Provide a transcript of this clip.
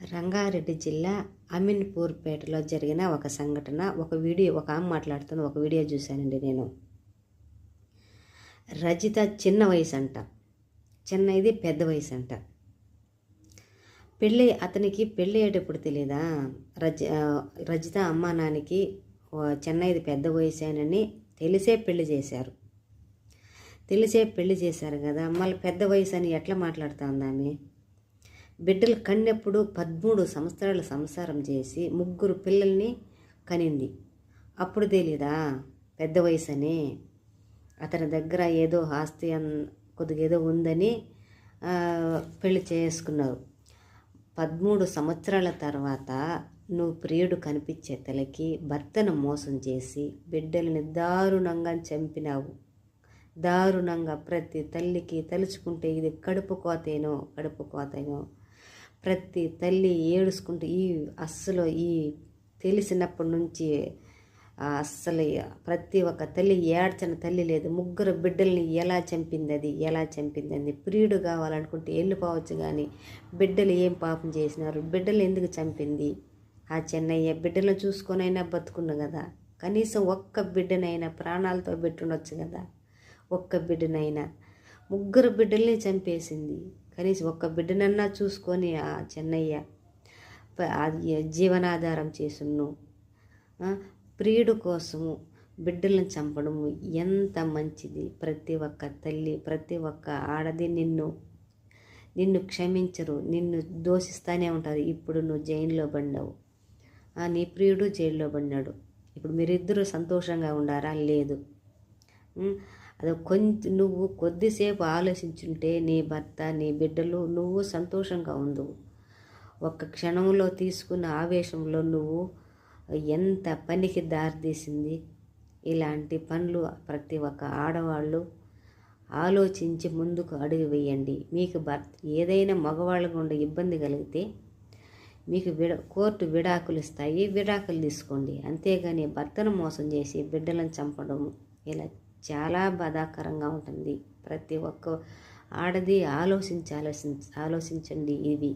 రంగారెడ్డి జిల్లా అమీన్పూర్పేటలో జరిగిన ఒక సంఘటన ఒక వీడియో ఒక ఆమె మాట్లాడుతున్న ఒక వీడియో చూశానండి నేను. రజిత చిన్న వయసు అంట చిన్నది పెద్ద వయసు అంట పెళ్ళి అతనికి పెళ్ళి అయ్యేటప్పుడు తెలియదా రజ రజిత అమ్మ నాన్నకి చిన్నది పెద్ద వయసేనని తెలిసే పెళ్ళి చేశారు. తెలిసే పెళ్ళి చేశారు కదా మళ్ళీ పెద్ద వయసు అని ఎట్లా మాట్లాడుతా ఆమె? బిడ్డలు కన్నెప్పుడు పదమూడు సంవత్సరాల సంసారం చేసి ముగ్గురు పిల్లల్ని కనింది. అప్పుడు తెలీదా? పెద్ద వయసు అని అతని దగ్గర ఏదో ఆస్తి అన్ కొద్దిగా ఏదో ఉందని పెళ్ళి చేసుకున్నారు. పదమూడు సంవత్సరాల తర్వాత నువ్వు ప్రియుడు కనిపించే తలకి భర్తను మోసం చేసి బిడ్డల్ని దారుణంగా చంపినావు. దారుణంగా ప్రతి తల్లికి తలుచుకుంటే ఇది కడుపు కోతేనో కడుపు కోతేనో ప్రతి తల్లి ఏడుచుకుంటూ ఈ అస్సలు ఈ తెలిసినప్పటి నుంచి అస్సలు ప్రతి ఒక్క తల్లి ఏడ్చిన తల్లి లేదు. ముగ్గురు బిడ్డల్ని ఎలా చంపింది అది? ఎలా చంపింది అది? ప్రియుడు కావాలనుకుంటే వెళ్ళిపోవచ్చు కానీ బిడ్డలు ఏం పాపం చేసినారు? బిడ్డలు ఎందుకు చంపింది? ఆ చెన్నయ్య బిడ్డలను చూసుకొనైనా బతుకున్న కదా? కనీసం ఒక్క బిడ్డనైనా ప్రాణాలతో పెట్టుండొచ్చు కదా? ఒక్క బిడ్డనైనా. ముగ్గురు బిడ్డల్ని చంపేసింది. కనీసం ఒక్క బిడ్డనన్నా చూసుకొని ఆ చెన్నయ్య జీవనాధారం చేసును. ప్రియుడు కోసము బిడ్డలను చంపడము ఎంత మంచిది. ప్రతి ఒక్క తల్లి ప్రతి ఒక్క ఆడది నిన్ను నిన్ను క్షమించరు నిన్ను దోషిస్తానే ఉంటారు. ఇప్పుడు నువ్వు జైల్లో పడినావు నీ ప్రియుడు జైల్లో పడినాడు ఇప్పుడు మీరిద్దరూ సంతోషంగా ఉండారా? లేదు. అది కొంచెం నువ్వు కొద్దిసేపు ఆలోచించుంటే నీ భర్త నీ బిడ్డలు నువ్వు సంతోషంగా ఉండు. ఒక్క క్షణంలో తీసుకున్న ఆవేశంలో నువ్వు ఎంత పనికి దారితీసింది? ఇలాంటి పనులు ప్రతి ఒక్క ఆడవాళ్ళు ఆలోచించి ముందుకు అడుగు వేయండి. మీకు భర్త ఏదైనా మగవాళ్ళకు ఉండే ఇబ్బంది కలిగితే మీకు విడ కోర్టు విడాకులు ఇస్తాయి. విడాకులు తీసుకోండి. అంతేగాని భర్తను మోసం చేసి బిడ్డలను చంపడం ఇలా చాలా బాధాకరంగా ఉంటుంది. ప్రతి ఒక్క ఆడది ఆలోచించి ఆలోచించండి ఇవి